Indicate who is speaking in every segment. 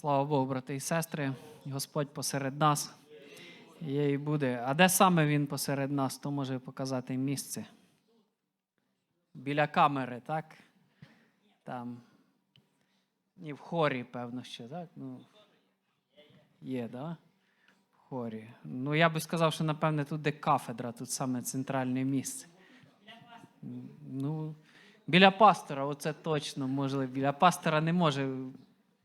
Speaker 1: Слава Богу, брати і сестри, Господь посеред нас є і буде. А де саме Він посеред нас, то може показати місце. Біля камери, так? Там. Ні, в хорі, певно, ще, так? Ну, є? Да? В хорі. Ну, я би сказав, що, напевне, тут де кафедра, тут саме центральне місце. Ну, біля пастора, оце точно можливо. Біля пастора не може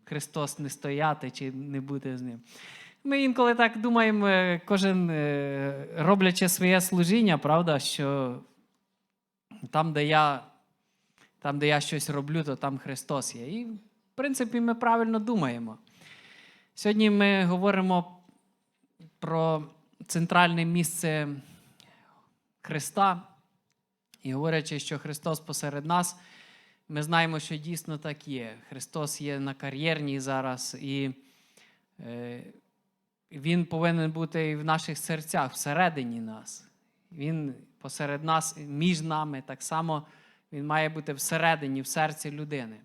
Speaker 1: Христос не стояти чи не бути з ним. Ми інколи так думаємо, е, кожен е, роблячи своє служіння, правда, що там, де я, там, де я щось роблю, то там Христос є. І, в принципі, ми правильно думаємо. Сьогодні ми говоримо про центральне місце Христа. І говорячи, що Христос посеред нас, ми знаємо, що дійсно так є. Христос є на кар'єрній зараз, і е, Він повинен бути і в наших серцях, всередині нас. Він посеред нас, між нами, так само Він має бути всередині, в серці людини.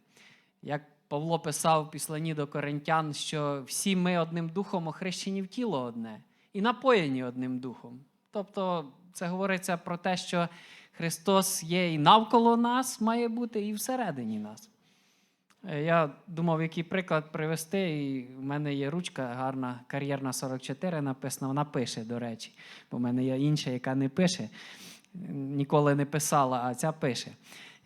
Speaker 1: Як Павло писав в післанні до коринтян, що всі ми одним духом охрещені в тіло одне і напоєні одним духом. Тобто, це говориться про те, що Христос є і навколо нас має бути, і всередині нас. Е, Я думав, який приклад привести, і в мене є ручка гарна, кар'єрна 44 написана, вона пише, до речі. Бо в мене є інша, яка не пише, ніколи не писала, а ця пише.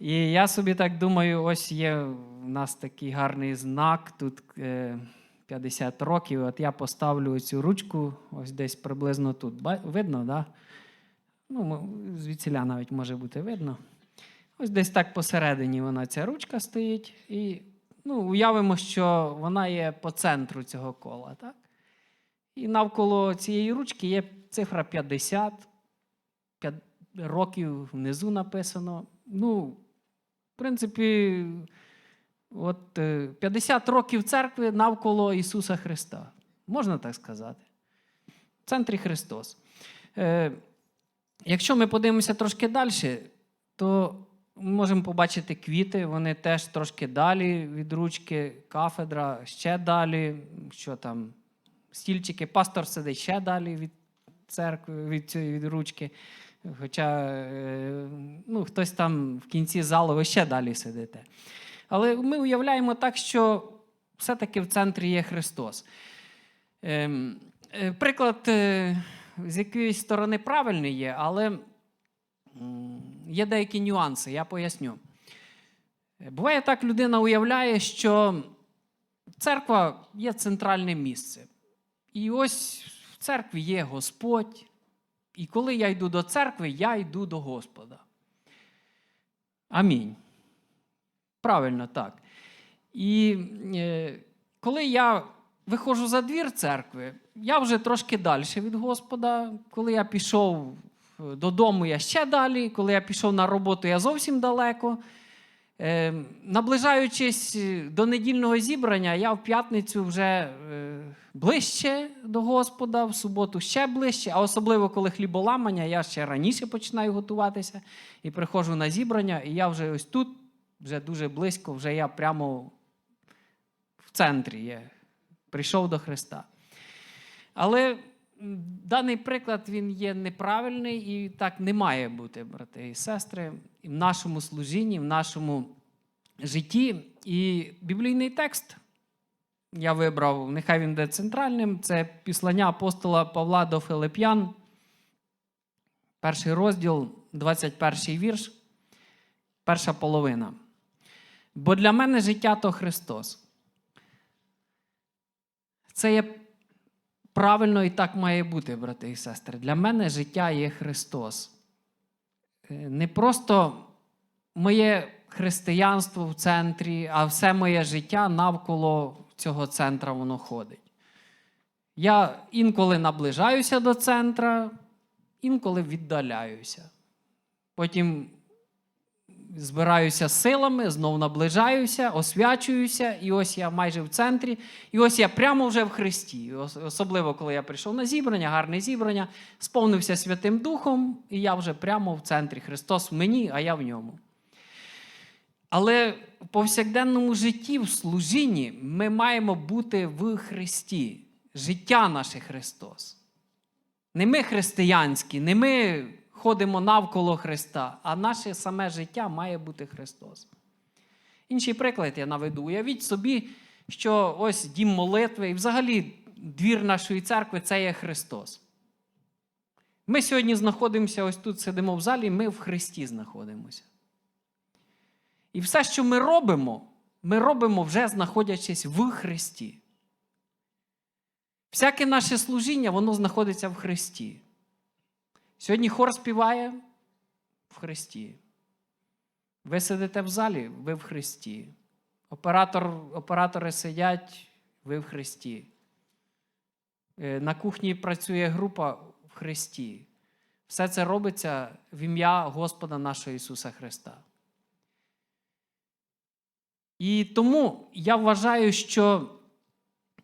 Speaker 1: І я собі так думаю, ось є в нас такий гарний знак, тут е, 50 років. От я поставлю цю ручку ось десь приблизно тут. Видно, так? Да? Ну, звідсіля навіть може бути видно. Ось десь так посередині вона ця ручка стоїть. І ну, уявимо, що вона є по центру цього кола. Так? І навколо цієї ручки є цифра 50, 5 років внизу написано. Ну, в принципі, от е, 50 років церкви навколо Ісуса Христа. Можна так сказати. В центрі Христос. Якщо ми подивимося трошки далі, то ми можемо побачити квіти, вони теж трошки далі від ручки, кафедра ще далі. Що там, стільчики, пастор сидить ще далі від церкви, від, цієї- від ручки. Хоча е, ну, хтось там в кінці залу ви ще далі сидите. Але ми уявляємо так, що все-таки в центрі є Христос. Ем, е, Приклад е, з якоїсь сторони правильний є, але є деякі нюанси, я поясню. Буває так, людина уявляє, що церква є центральне місце. І ось в церкві є Господь. І коли я йду до церкви, я йду до Господа. Амінь. Правильно так. І е, коли я виходжу за двір церкви, я вже трошки далі від Господа. Коли я пішов е, додому, я ще далі. Коли я пішов на роботу, я зовсім далеко. Е, наближаючись до недільного зібрання, я в п'ятницю вже е, ближче до Господа, в суботу ще ближче, а особливо коли хліболамання, я ще раніше починаю готуватися і приходжу на зібрання, і я вже ось тут, вже дуже близько, вже я прямо в центрі є. Прийшов до Христа. Але даний приклад він є неправильний і так не має бути, брати і сестри, в нашому служінні, в нашому житті. І біблійний текст я вибрав, нехай він буде центральним. Це післання апостола Павла до Филип'ян, перший розділ, 21 вірш, перша половина. Бо для мене життя то Христос. Це є правильно і так має бути, брати і сестри. Для мене життя є Христос. Е, Не просто моє християнство в центрі, а все моє життя навколо цього центра воно ходить. Я інколи наближаюся до центра, інколи віддаляюся. Потім збираюся силами, знов наближаюся, освячуюся, і ось я майже в центрі, і ось я прямо вже в Христі. Особливо, коли я прийшов на зібрання, гарне зібрання, сповнився Святим Духом, і я вже прямо в центрі. Христос в мені, а я в ньому. Але в повсякденному житті, в служінні, ми маємо бути в Христі. Життя наше Христос. Не ми християнські, не ми ходимо навколо Христа, а наше саме життя має бути Христос. Інший приклад я наведу. Уявіть собі, що ось дім молитви, і взагалі двір нашої церкви це є Христос. Ми сьогодні знаходимося ось тут, сидимо в залі, ми в Христі знаходимося. І все, що ми робимо, ми робимо вже знаходячись в Христі. Всяке наше служіння, воно знаходиться в Христі. Сьогодні хор співає в Христі. Ви сидите в залі, ви в Христі. Оператор, оператори сидять, ви в Христі. Е, На кухні працює група в Христі. Все це робиться в ім'я Господа нашого Ісуса Христа. І тому я вважаю, що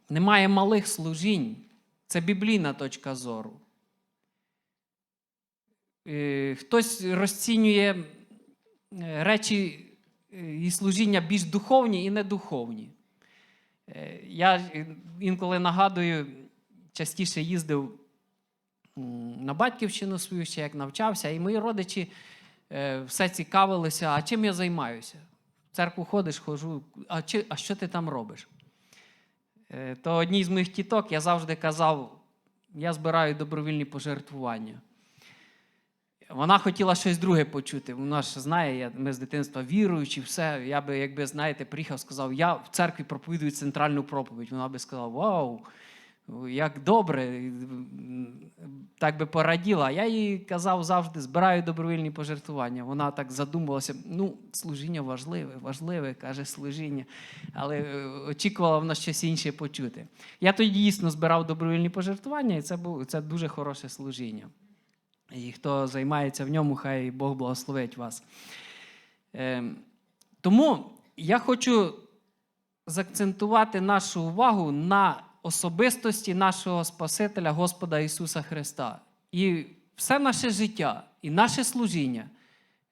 Speaker 1: немає малих служінь. Це біблійна точка зору. Е, Хтось розцінює е, речі е, і служіння більш духовні і недуховні. Я інколи нагадую, частіше їздив на батьківщину свою ще як навчався, і мої родичі все цікавилися, а чим я займаюся? В церкву ходиш, хожу, а, чи, а що ти там робиш? То одній з моїх тіток я завжди казав: я збираю добровільні пожертвування. Вона хотіла щось друге почути. Вона ж знає, ми з дитинства віруючі, все. Я би, якби, знаєте, приїхав, сказав, я в церкві проповідую центральну проповідь. Вона би сказала, вау, як добре, так би пораділа. Я їй казав завжди, збираю добровільні пожертвування. Вона так задумувалася, ну, служіння важливе, важливе, каже, служіння. Але е, очікувала вона щось інше почути. Я тоді дійсно збирав добровільні пожертвування, і це, був, це дуже хороше служіння. І хто займається в ньому, хай Бог благословить вас. Ем, Тому я хочу заакцентувати нашу увагу на особистості нашого Спасителя, Господа Ісуса Христа. І все наше життя, і наше служіння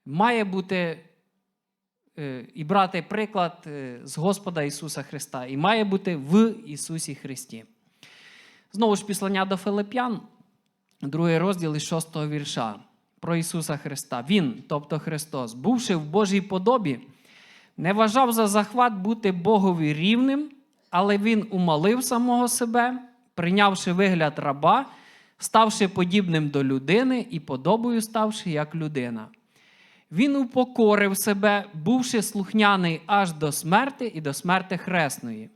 Speaker 1: має бути е, і брати приклад е, з Господа Ісуса Христа, і має бути в Ісусі Христі. Знову ж післання до Филип'ян, другий розділ із шостого вірша про Ісуса Христа. Він, тобто Христос, бувши в Божій подобі, не вважав за захват бути Богові рівним, але Він умалив самого себе, прийнявши вигляд раба, ставши подібним до людини і подобою ставши як людина. Він упокорив себе, бувши слухняний аж до смерти і до смерти хресної.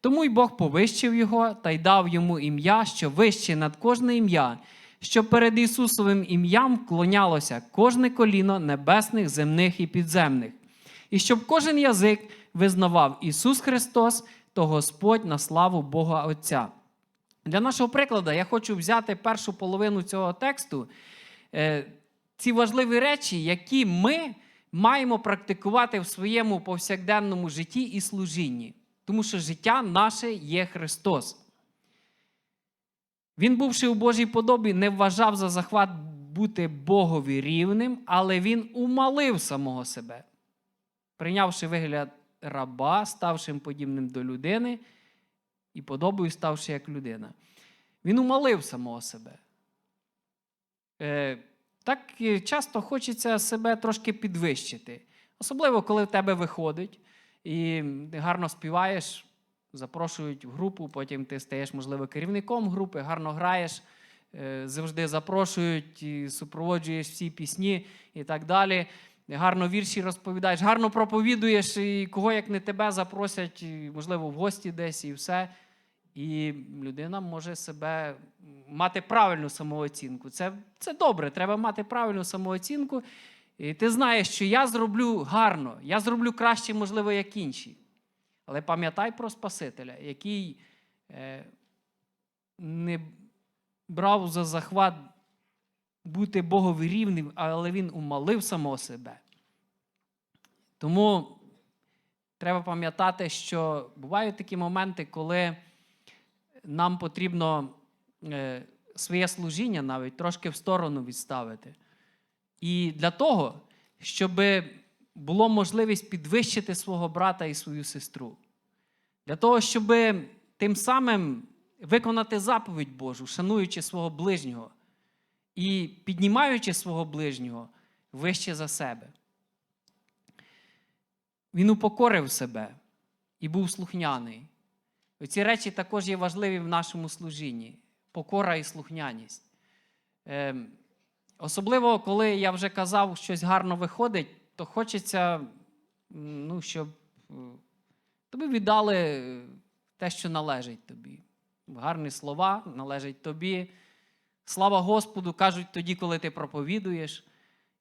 Speaker 1: Тому й Бог повищив його та й дав йому ім'я, що вище над кожне ім'я, щоб перед Ісусовим ім'ям вклонялося кожне коліно небесних, земних і підземних, і щоб кожен язик визнавав Ісус Христос, то Господь на славу Бога Отця. Для нашого прикладу я хочу взяти першу половину цього тексту, е, ці важливі речі, які ми маємо практикувати в своєму повсякденному житті і служінні. Тому що життя наше є Христос. Він, бувши у Божій подобі, не вважав за захват бути Богові рівним, але він умалив самого себе, прийнявши вигляд раба, ставши подібним до людини і подобою ставши як людина. Він умалив самого себе. Е, так е, часто хочеться себе трошки підвищити. Особливо, коли в тебе виходить і ти гарно співаєш, запрошують в групу, потім ти стаєш, можливо, керівником групи, гарно граєш, е, завжди запрошують, і супроводжуєш всі пісні і так далі. Гарно вірші розповідаєш, гарно проповідуєш, і кого як не тебе запросять, можливо, в гості десь і все. І людина може себе мати правильну самооцінку. Це, це добре, треба мати правильну самооцінку. І ти знаєш, що я зроблю гарно, я зроблю краще, можливо, як інші. Але пам'ятай про Спасителя, який е, не брав за захват бути Богові рівним, але він умалив самого себе. Тому треба пам'ятати, що бувають такі моменти, коли нам потрібно е, своє служіння навіть трошки в сторону відставити. І для того, щоб було можливість підвищити свого брата і свою сестру. Для того, щоб тим самим виконати заповідь Божу, шануючи свого ближнього і піднімаючи свого ближнього вище за себе. Він упокорив себе і був слухняний. Ці речі також є важливі в нашому служінні покора і слухняність. Особливо, коли я вже казав, щось гарно виходить, то хочеться, ну, щоб е, тобі віддали те, що належить тобі. Гарні слова належать тобі. Слава Господу, кажуть тоді, коли ти проповідуєш,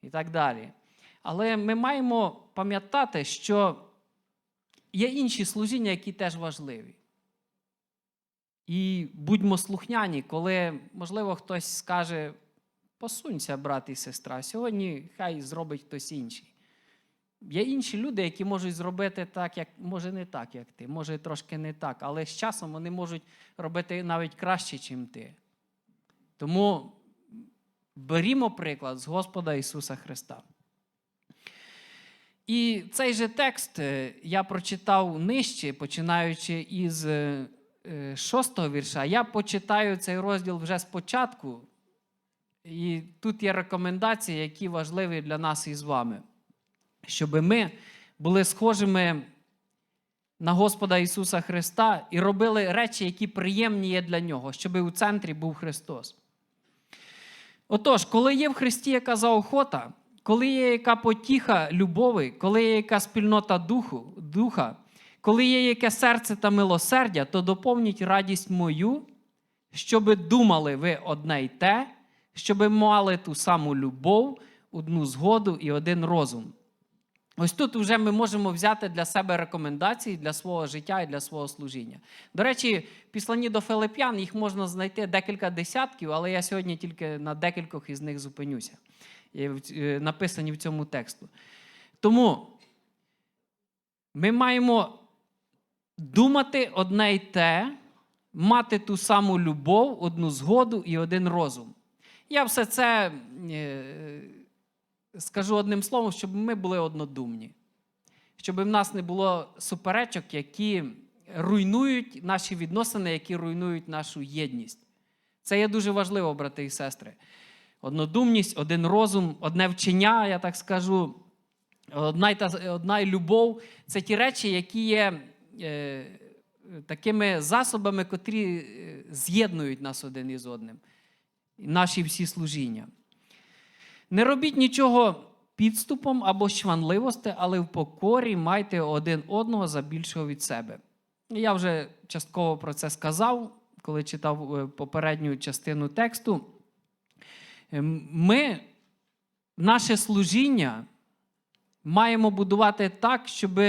Speaker 1: і так далі. Але ми маємо пам'ятати, що є інші служіння, які теж важливі. І будьмо слухняні, коли, можливо, хтось скаже: посунься, брат і сестра, сьогодні хай зробить хтось інший. Є інші люди, які можуть зробити так, як може не так, як ти, може трошки не так, але з часом вони можуть робити навіть краще, ніж ти. Тому берімо приклад з Господа Ісуса Христа. І цей же текст е, я прочитав нижче, починаючи із е, шостого вірша. Я почитаю цей розділ вже спочатку. І тут є рекомендації, які важливі для нас із вами, щоб ми були схожими на Господа Ісуса Христа і робили речі, які приємні є для Нього, щоб у центрі був Христос. Отож, коли є в Христі яка заохота, коли є яка потіха любові, коли є яка спільнота духу, духа, коли є яке серце та милосердя, то доповніть радість мою, щоби думали ви одне й те, щоби мали ту саму любов, одну згоду і один розум. Ось тут вже ми можемо взяти для себе рекомендації для свого життя і для свого служіння. До речі, в післанні до Филип'ян їх можна знайти декілька десятків, але я сьогодні тільки на декількох із них зупинюся, е, написані в цьому тексту. Тому ми маємо думати одне й те, мати ту саму любов, одну згоду і один розум. Я все це е, скажу одним словом, щоб ми були однодумні, щоб в нас не було суперечок, які руйнують наші відносини, які руйнують нашу єдність. Це є дуже важливо, брати і сестри. Однодумність, один розум, одне вчення, я так скажу, одна й, одна любов це ті речі, які є е, такими засобами, котрі е, з'єднують нас один із одним, наші всі служіння. Не робіть нічого підступом або щванливості, але в покорі майте один одного за більшого від себе. Я вже частково про це сказав, коли читав е, попередню частину тексту. Ем, Ми наше служіння маємо будувати так, щоб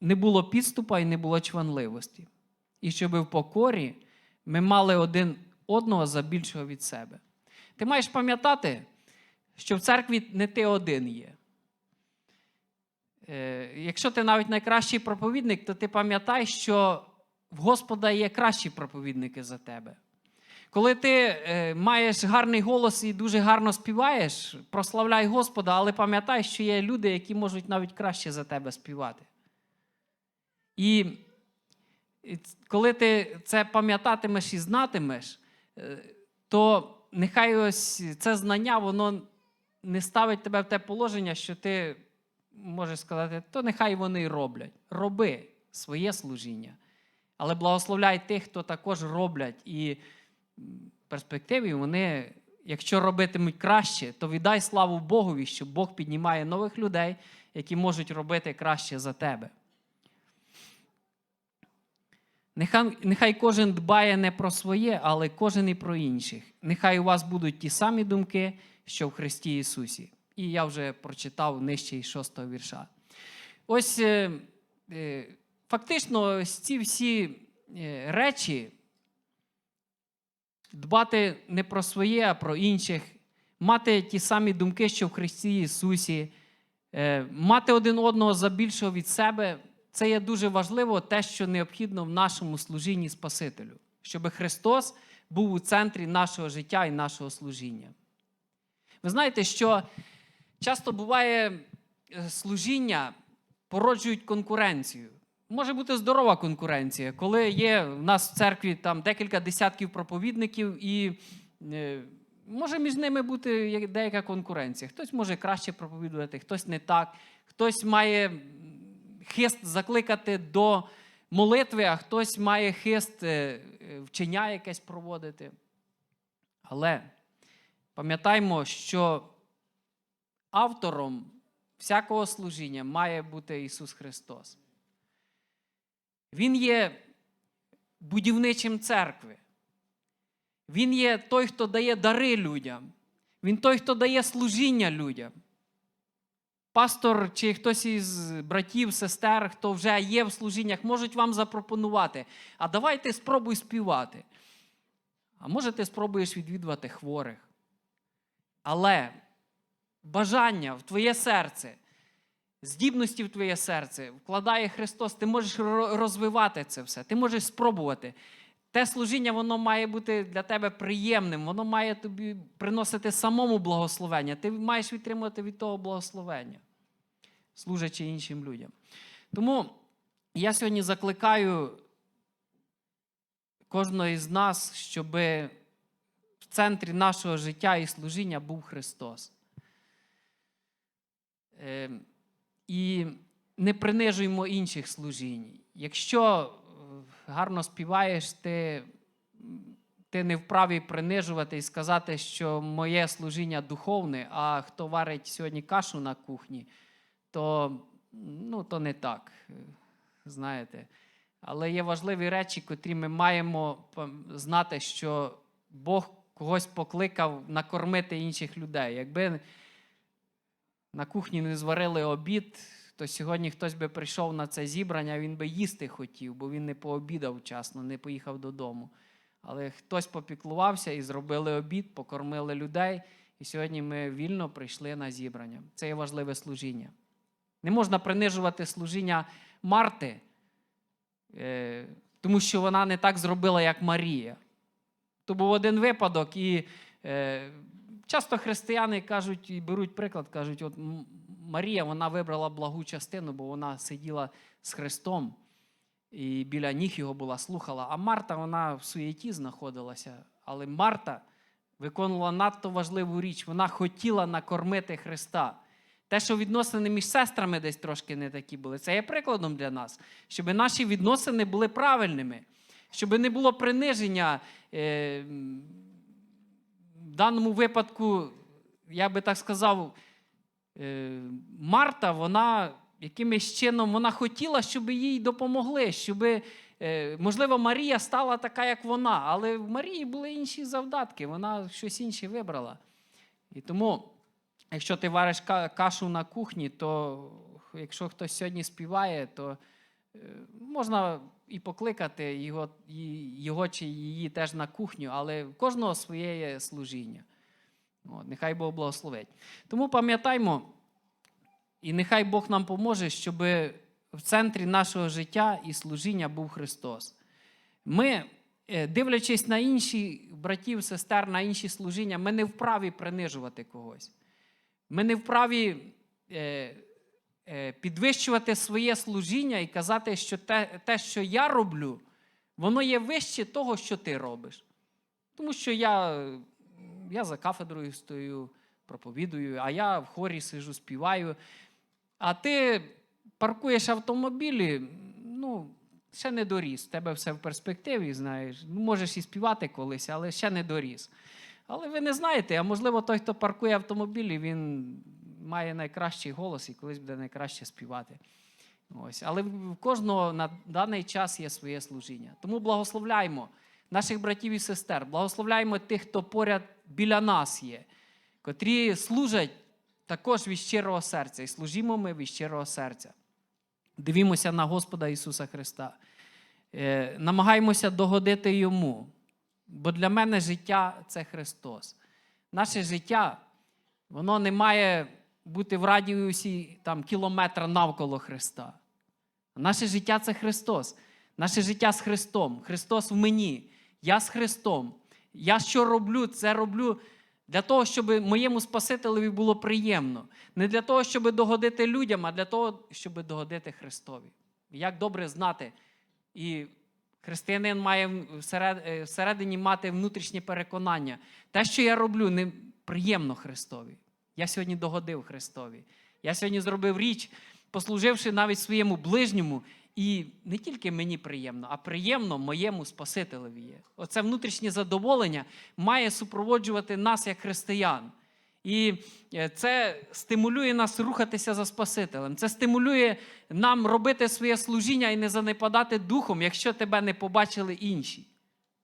Speaker 1: не було підступа і не було чванливості. І щоб в покорі ми мали один одного за більшого від себе. Ти маєш пам'ятати, що в церкві не ти один є. Е, Якщо ти навіть найкращий проповідник, то ти пам'ятай, що в Господа є кращі проповідники за тебе. Коли ти е, маєш гарний голос і дуже гарно співаєш, прославляй Господа, але пам'ятай, що є люди, які можуть навіть краще за тебе співати. І коли ти це пам'ятатимеш і знатимеш, то нехай ось це знання, воно не ставить тебе в те положення, що ти можеш сказати, то нехай вони й роблять. Роби своє служіння. Але благословляй тих, хто також роблять. І в перспективі вони, якщо робитимуть краще, то віддай славу Богові, що Бог піднімає нових людей, які можуть робити краще за тебе. Нехай, нехай кожен дбає не про своє, але кожен і про інших. Нехай у вас будуть ті самі думки, що в Христі Ісусі. І я вже прочитав нижче із шостого вірша. Ось е, е, фактично, ці всі е, речі дбати не про своє, а про інших, мати ті самі думки, що в Христі Ісусі, мати один одного за більшого від себе. Це є дуже важливо, те, що необхідно в нашому служінні Спасителю, щоб Христос був у центрі нашого життя і нашого служіння. Ви знаєте, що часто буває, е, служіння породжують конкуренцію. Може бути здорова конкуренція, коли є в нас в церкві там декілька десятків проповідників, і е, може між ними бути деяка конкуренція. Хтось може краще проповідувати, хтось не так, хтось має хист закликати до молитви, а хтось має хист е, вчення якесь проводити. Але пам'ятаймо, що автором всякого служіння має бути Ісус Христос. Він є будівничим церкви. Він є той, хто дає дари людям. Він той, хто дає служіння людям. Пастор чи хтось із братів, сестер, хто вже є в служіннях, можуть вам запропонувати. А давайте спробуй співати. А може, ти спробуєш відвідувати хворих. Але бажання в твоє серце, здібності в твоє серце вкладає Христос, ти можеш розвивати це все, ти можеш спробувати. Те служіння, воно має бути для тебе приємним, воно має тобі приносити самому благословення. Ти маєш відтримувати від того благословення, служачи іншим людям. Тому я сьогодні закликаю кожного із нас, щоб в центрі нашого життя і служіння був Христос. Е, І не принижуємо інших служінь. Якщо гарно співаєш, ти, ти не вправі принижувати і сказати, що моє служіння духовне, а хто варить сьогодні кашу на кухні, то, ну, то не так. Знаєте. Але є важливі речі, котрі ми маємо знати, що Бог когось покликав накормити інших людей. Якби на кухні не зварили обід, то сьогодні хтось би прийшов на це зібрання, він би їсти хотів, бо він не пообідав вчасно, не поїхав додому. Але хтось попіклувався і зробили обід, покормили людей. І сьогодні ми вільно прийшли на зібрання. Це є важливе служіння. Не можна принижувати служіння Марти, е, тому що вона не так зробила, як Марія. То був один випадок, і е, часто християни кажуть і беруть приклад, кажуть, от Марія вона вибрала благу частину, бо вона сиділа з Христом і біля ніг його була, слухала. А Марта вона в суєті знаходилася. Але Марта виконувала надто важливу річ. Вона хотіла накормити Христа. Те, що відносини між сестрами десь трошки не такі були, це є прикладом для нас, щоб наші відносини були правильними, щоб не було приниження. Е, в даному випадку, я би так сказав, Марта, вона якимось чином вона хотіла, щоб їй допомогли, щоб, е, можливо, Марія стала така, як вона, але в Марії були інші завдатки, вона щось інше вибрала. І тому, якщо ти вариш кашу на кухні, то якщо хтось сьогодні співає, то е, можна і покликати його, його чи її теж на кухню, але в кожного своє служіння. От, нехай Бог благословить. Тому пам'ятаймо, і нехай Бог нам поможе, щоб в центрі нашого життя і служіння був Христос. Ми, е, дивлячись на інші братів, сестер, на інші служіння, ми не вправі принижувати когось. Ми не вправі е, е, підвищувати своє служіння і казати, що те, те, що я роблю, воно є вище того, що ти робиш. Тому що я, я за кафедрою стою, проповідую, а я в хорі сижу, співаю. А ти паркуєш автомобілі, ну, ще не доріс. Тебе все в перспективі, знаєш. Ну, можеш і співати колись, але ще не доріс. Але ви не знаєте, а можливо, той, хто паркує автомобілі, він має найкращий голос і колись буде найкраще співати. Ось. Але в кожного на даний час є своє служіння. Тому благословляємо наших братів і сестер, благословляємо тих, хто поряд біля нас є, котрі служать також від щирого серця. І служімо ми від щирого серця. Дивімося на Господа Ісуса Христа. Е, намагаємося догодити Йому. Бо для мене життя це Христос. Наше життя, воно не має бути в радіусі там, кілометра навколо Христа. Наше життя це Христос. Наше життя з Христом. Христос в мені. Я з Христом. Я що роблю, це роблю Для того, щоб моєму Спасителеві було приємно. Не для того, щоб догодити людям, а для того, щоб догодити Христові. Як добре знати, і християнин має е, всередині мати внутрішнє переконання. Те, що я роблю, не приємно Христові. Я сьогодні догодив Христові. Я сьогодні зробив річ, послуживши навіть своєму ближньому, і не тільки мені приємно, а приємно моєму Спасителеві є. Оце внутрішнє задоволення має супроводжувати нас як християн. І е, це стимулює нас рухатися за Спасителем. Це стимулює нам робити своє служіння і не занепадати духом, якщо тебе не побачили інші.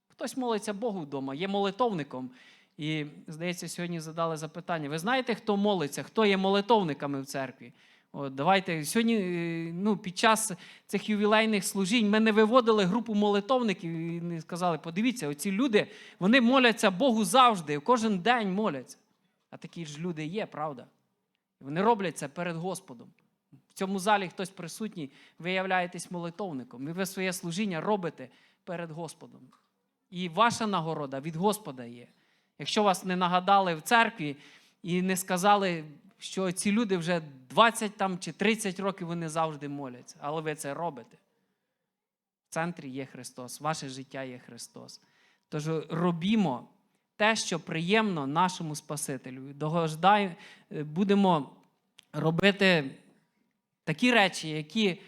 Speaker 1: Хтось молиться Богу вдома, є молитовником. І, здається, сьогодні задали запитання. Ви знаєте, хто молиться, хто є молитовниками в церкві? От, давайте сьогодні, е, ну, під час цих ювілейних служінь ми не виводили групу молитовників і не сказали: подивіться, оці люди вони моляться Богу завжди, кожен день моляться. А такі ж люди є, правда? Вони роблять це перед Господом. В цьому залі хтось присутній, ви являєтесь молитовником, і ви своє служіння робите перед Господом. І ваша нагорода від Господа є. Якщо вас не нагадали в церкві і не сказали, що ці люди вже 20 там, чи 30 років вони завжди моляться, але ви це робите. В центрі є Христос, ваше життя є Христос. Тож робімо те, що приємно нашому Спасителю. Е, будемо робити такі речі, які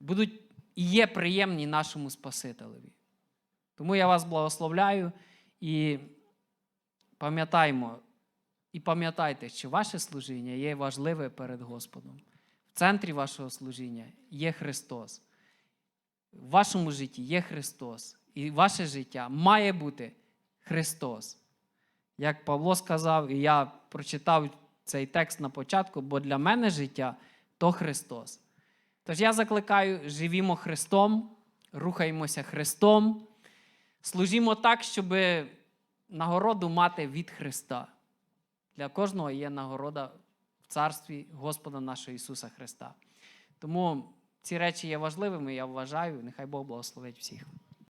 Speaker 1: будуть і є приємні нашому Спасителеві. Тому я вас благословляю і пам'ятаймо, і пам'ятайте, що ваше служіння є важливе перед Господом. В центрі вашого служіння є Христос. В вашому житті є Христос. І ваше життя має бути Христос. Як Павло сказав, і я прочитав цей текст на початку, бо для мене життя то Христос. Тож я закликаю, живімо Христом, рухаємося Христом, служімо так, щоб нагороду мати від Христа. Для кожного є нагорода в царстві Господа нашого Ісуса Христа. Тому ці речі є важливими, я вважаю. Нехай Бог благословить всіх.